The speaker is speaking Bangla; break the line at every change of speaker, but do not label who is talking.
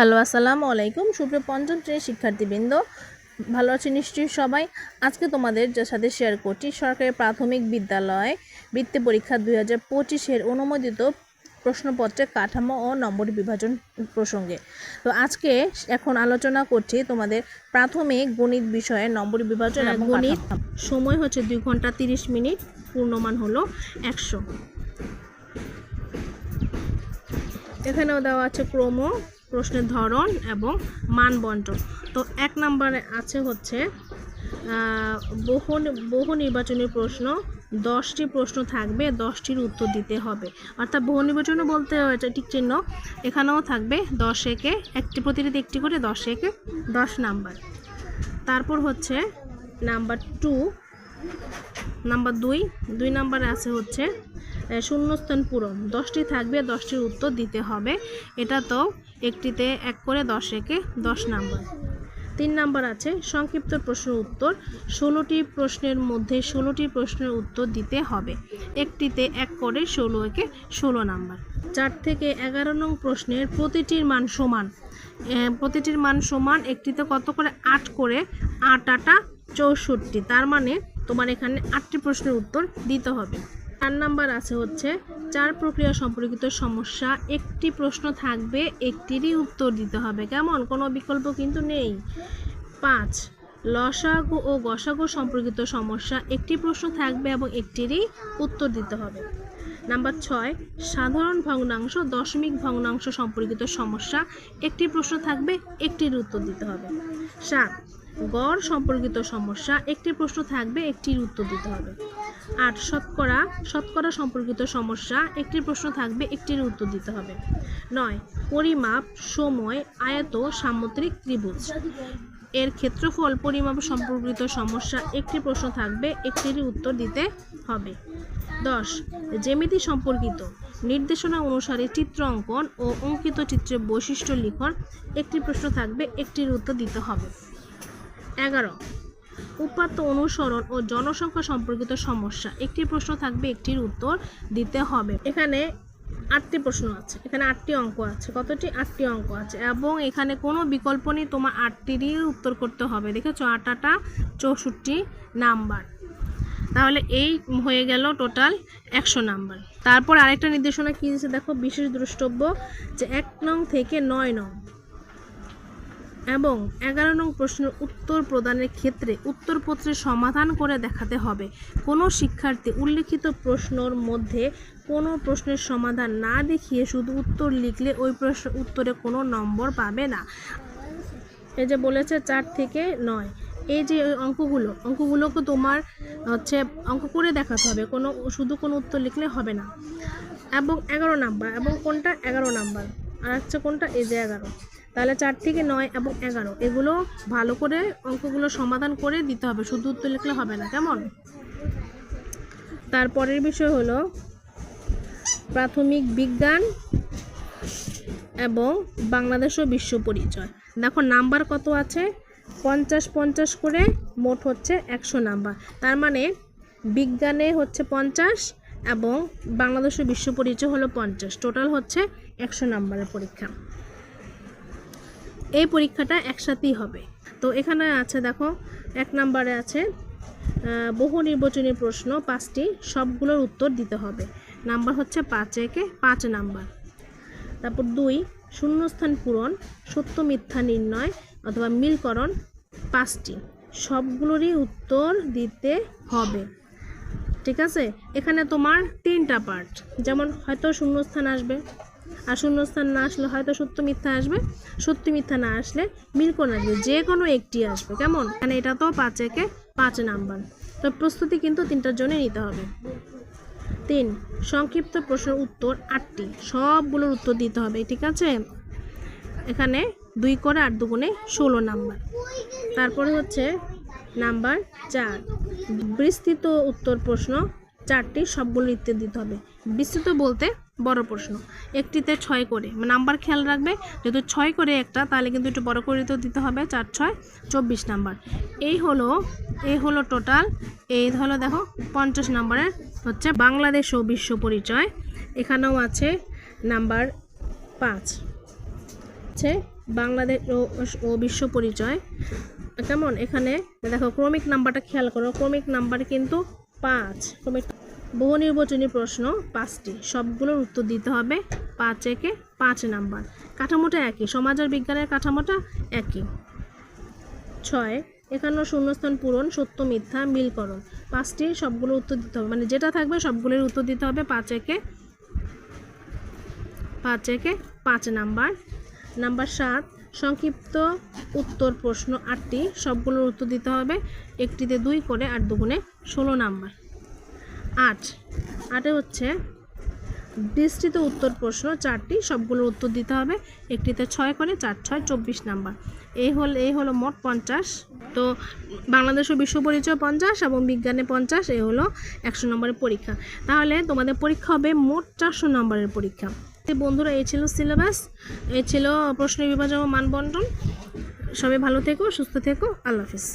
হ্যালো আসসালামু আলাইকুম। সুপ্রিয় পঞ্চম শ্রেণির শিক্ষার্থীবৃন্দ ভালো আছে নিশ্চয়ই সবাই? আজকে তোমাদের যার সাথে শেয়ার করছি সরকারি প্রাথমিক বিদ্যালয় বৃত্তি পরীক্ষা দুই হাজার পঁচিশের অনুমোদিত প্রশ্নপত্রের কাঠামো ও নম্বর বিভাজন প্রসঙ্গে। তো আজকে এখন আলোচনা করছি তোমাদের প্রাথমিক গণিত বিষয়ে নম্বর বিভাজন এবং গণিত সময় হচ্ছে দুই ঘণ্টা তিরিশ মিনিট পূর্ণমান হলো একশো। এখানেও দেওয়া আছে ক্রম প্রশ্নের ধরন এবং মান বন্টন তো এক নম্বরে আছে হচ্ছে বহু বহু নির্বাচনী প্রশ্ন, দশটি প্রশ্ন থাকবে, দশটির উত্তর দিতে হবে। অর্থাৎ বহু নির্বাচনও বলতে এটা ঠিক চিহ্ন, এখানেও থাকবে দশ একে, একটি প্রতিটিতে একটি করে দশ একে দশ নাম্বার। তারপর হচ্ছে নাম্বার টু, নাম্বার দুই দুই নাম্বারে আছে হচ্ছে শূন্যস্থান পূরণ। দশটি থাকবে, দশটির উত্তর দিতে হবে। এটা তো একটিতে এক করে দশ একে দশ নাম্বার। তিন নাম্বার আছে, সংক্ষিপ্ত প্রশ্নের উত্তর। ষোলোটি প্রশ্নের মধ্যে ষোলোটি প্রশ্নের উত্তর দিতে হবে। একটিতে এক করে ষোলো একে ষোলো নাম্বার। চার থেকে এগারো নং প্রশ্নের প্রতিটির মান সমান। প্রতিটির মান সমান একটিতে কত করে? আট করে আট আটা চৌষট্টি। তার মানে তোমার এখানে আটটি প্রশ্নের উত্তর দিতে হবে। চার নাম্বার আছে হচ্ছে, চার প্রক্রিয়া সম্পর্কিত সমস্যা, একটি প্রশ্ন থাকবে, একটিরই উত্তর দিতে হবে। কেমন? কোনো বিকল্প কিন্তু নেই। পাঁচ, লসাগু ও গসাগু সম্পর্কিত সমস্যা, একটি প্রশ্ন থাকবে এবং একটিরই উত্তর দিতে হবে। নাম্বার ছয়, সাধারণ ভগ্নাংশ, দশমিক ভগ্নাংশ সম্পর্কিত সমস্যা, একটি প্রশ্ন থাকবে, একটির উত্তর দিতে হবে। সাত, গড় সম্পর্কিত সমস্যা, একটি প্রশ্ন থাকবে, একটির উত্তর দিতে হবে। আট শতকরা শতকরা সম্পর্কিত সমস্যা একটি প্রশ্ন থাকবে, একটির উত্তর দিতে হবে। নয়, পরিমাপ, সময়, আয়ত, সামুদ্রিক ত্রিভুজ। এর ক্ষেত্রফল, পরিমাপ সম্পর্কিত সমস্যা, একটি প্রশ্ন থাকবে একটিরই উত্তর দিতে হবে। দশ, জ্যামিতি সম্পর্কিত। নির্দেশনা অনুসারে চিত্র অঙ্কন ও অঙ্কিত চিত্রের বৈশিষ্ট্য লিখন, একটি প্রশ্ন থাকবে, একটির উত্তর দিতে হবে। এগারো উপাত্ত অনুসরণ ও জনসংখ্যা সম্পর্কিত সমস্যা। একটি প্রশ্ন থাকবে, একটির উত্তর দিতে হবে। এখানে আটটি প্রশ্ন আছে, এখানে আটটি অঙ্ক আছে, কতটি? আটটি অঙ্ক আছে। এবং এখানে কোনো বিকল্প নেই, তোমার আটটিরই উত্তর করতে হবে। দেখেছ, আট আটা চৌষট্টি নাম্বার। তাহলে এই হয়ে গেল টোটাল একশো নাম্বার। তারপর আরেকটা নির্দেশনা কী দিয়েছে? দেখো, বিশেষ দ্রষ্টব্য যে এক নং থেকে নয় নং। এবং এগারো নং প্রশ্নের উত্তর প্রদানের ক্ষেত্রে উত্তরপত্রের সমাধান করে দেখাতে হবে। কোনো শিক্ষার্থী উল্লেখিত প্রশ্নর মধ্যে কোনো প্রশ্নের সমাধান না দেখিয়ে শুধু উত্তর লিখলে ওই প্রশ্ন উত্তরে কোনো নম্বর পাবে না। এই যে বলেছে চার থেকে নয়। এই যে অঙ্কগুলো, অঙ্কগুলোকে তোমার হচ্ছে অঙ্ক করে দেখাতে হবে। কোনো, শুধু কোনো উত্তর লিখলে হবে না। এবং এগারো নাম্বার, এবং কোনটা? এগারো নাম্বার। আর হচ্ছে কোনটা? এই যে এগারো। তাহলে চার থেকে নয় এবং এগারো। এগুলো ভালো করে অঙ্কগুলো সমাধান করে দিতে হবে। শুধু উত্তর লিখলে হবে না, কেমন? তারপরের বিষয় হলো প্রাথমিক বিজ্ঞান এবং বাংলাদেশ ও বিশ্ব পরিচয়। দেখো, নাম্বার কত আছে? পঞ্চাশ পঞ্চাশ করে মোট হচ্ছে একশো নাম্বার। তার মানে বিজ্ঞানে হচ্ছে পঞ্চাশ এবং বাংলাদেশ ও বিশ্ব পরিচয় হলো পঞ্চাশ। টোটাল হচ্ছে একশো নাম্বারের পরীক্ষা। এই পরীক্ষাটা একসাথেই হবে। তো এখানে আছে দেখো, এক নম্বরে আছে বহু নির্বাচনী প্রশ্ন, পাঁচটি, সবগুলোর উত্তর দিতে হবে। নাম্বার হচ্ছে পাঁচ, একে পাঁচ নাম্বার। তারপর দুই, শূন্যস্থান পূরণ, সত্য মিথ্যা নির্ণয় অথবা মিলকরণ, পাঁচটি। সবগুলোরই উত্তর দিতে হবে। ঠিক আছে? এখানে তোমার তিনটা পার্ট যেমন হয়তো শূন্যস্থান আসবে। আর শূন্যস্থান না আসলে হয়তো সত্য মিথ্যা আসবে। সত্য মিথ্যা না আসলে মিলকরণ আসবে। যে কোনো একটি আসবে। কেমন? এখানে এটা তো পাঁচ একে পাঁচ নাম্বার। তো প্রস্তুতি কিন্তু তিনটার জন্য নিতে হবে। তিন, সংক্ষিপ্ত প্রশ্নের উত্তর আটটি। সবগুলোর উত্তর দিতে হবে, ঠিক আছে? এখানে দুই করে আট দুগুণে ষোলো নাম্বার। তারপরে হচ্ছে নাম্বার চার। বিস্তৃত উত্তর প্রশ্ন চারটি সবগুলো উত্তর দিতে হবে। বিস্তৃত বলতে বড় প্রশ্ন। একটিতে ছয় করে। মানে নাম্বার খেয়াল রাখবে, যেহেতু ছয় করে একটা, তাহলে কিন্তু একটু বড় করে তো দিতে হবে, চার, ছয়, চব্বিশ নাম্বার। এই হলো এই হলো টোটাল এই হলো দেখো, পঞ্চাশ নাম্বারের হচ্ছে বাংলাদেশ ও বিশ্ব পরিচয়। এখানেও আছে নাম্বার পাঁচ। হচ্ছে বাংলাদেশ ও বিশ্ব পরিচয়। কেমন? এখানে দেখো, ক্রমিক নাম্বারটা খেয়াল করো। ক্রমিক নাম্বার কিন্তু পাঁচ। ক্রমিক বহু নির্বাচনী প্রশ্ন পাঁচটি। সবগুলোর উত্তর দিতে হবে পাঁচ একে পাঁচ নাম্বার। কাঠামোটা একই, সমাজ আর বিজ্ঞানের কাঠামোটা একই। ছয়, একান্ন শূন্যস্থান পূরণ, সত্য, মিথ্যা, মিলকরণ। পাঁচটি সবগুলো উত্তর দিতে হবে। মানে যেটা থাকবে সবগুলোর উত্তর দিতে হবে পাঁচ একে পাঁচ একে পাঁচ নাম্বার। নাম্বার সাত, সংক্ষিপ্ত উত্তর প্রশ্ন আটটি, সবগুলোর উত্তর দিতে হবে একটিতে দুই করে আর দুগুণে ষোলো নাম্বার। আট। আটে হচ্ছে বিস্তৃত উত্তর প্রশ্ন, চারটি, সবগুলোর উত্তর দিতে হবে। একটিতে ছয় করে, চার, ছয়, চব্বিশ নাম্বার। এই হল এই হলো মোট পঞ্চাশ। তো বাংলাদেশ ও বিশ্ব পরিচয় পঞ্চাশ এবং বিজ্ঞানে পঞ্চাশ এই হলো একশো নম্বরের পরীক্ষা। তাহলে তোমাদের পরীক্ষা হবে মোট চারশো নম্বরের পরীক্ষা। বন্ধুরা এই ছিল সিলেবাস এই ছিল প্রশ্ন বিভাজন ও মানবন্টন। সবাই ভালো থেকো, সুস্থ থেকো, আল্লাহ হাফিজ।